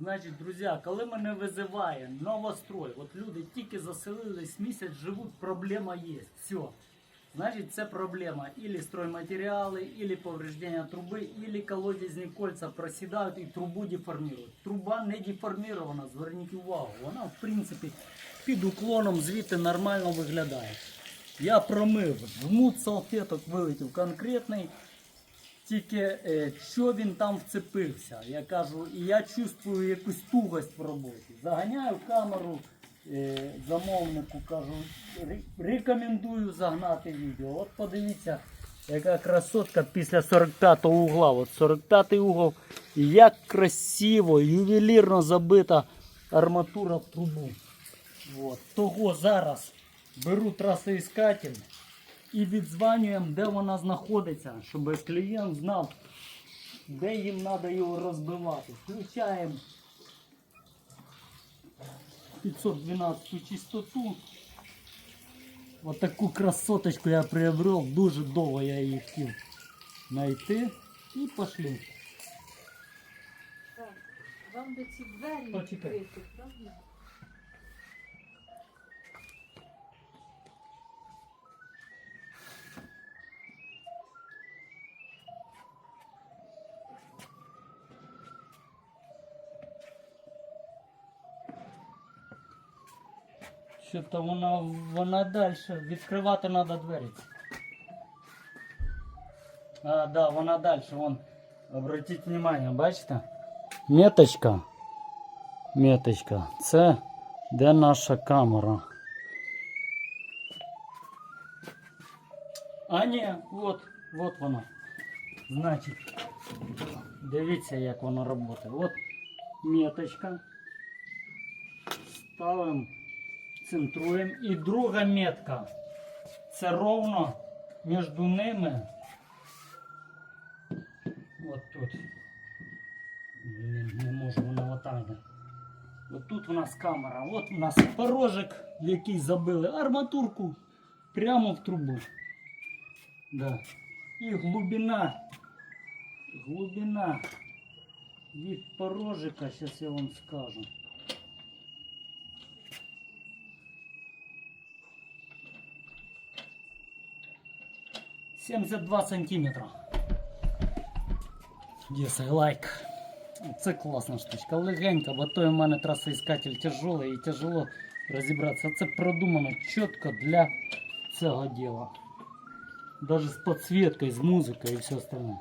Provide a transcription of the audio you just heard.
Значить, друзі, коли мене визиває новострой, от люди тільки заселились місяць, живуть, проблема є. Все. Значить, це проблема. Ілі стройматеріали, ілі повреждення труби, ілі колодязні кольця просідають і трубу деформують. Труба не деформірована, зверніть увагу. Вона, в принципі, під уклоном звідти нормально виглядає. Я промив, жмут салфеток вилетів конкретний. Тільки е, що він там вцепився. Я кажу, і я чувствую якусь тугость в роботі. Заганяю камеру е, замовнику, кажу, рекомендую загнати відео. От подивіться, яка красотка після 45-го угла. От 45-й угол. Як красиво, ювелірно забита арматура в трубу. От. Того зараз беру трасоіскатель і відзванюємо, де вона знаходиться, щоб клієнт знав, де їм треба його розбивати. Включаємо 512 чистоту. Ось таку красоточку я приобрел, дуже довго я її хотів знайти. І пошли. Вам би ці двері відкрити, правда? Що то вона, вона далі. Відкривати треба двері. А, да, вона далі. Вон. Обратіть внимание, бачите? Меточка. Меточка. Це де наша камера. А ні, от, от вона. Значить, дивіться, як воно працює. От меточка. Ставимо Центруємо. І друга метка. Це ровно між ними. От тут. Блін, не можу, воно отак. От тут у нас камера. От у нас порожик, в який забили арматурку прямо в трубу. Да. І глибина. Глибина від порожика, зараз я вам скажу. Семьдесят два сантиметра. Yes, I. Це класна штучка. Легенька, бо той у мене трасоіскатель тяжелий і тяжело розібратися. Це продумано чітко для цього діла. Даже з підсвіткою, з музикою і все остальне.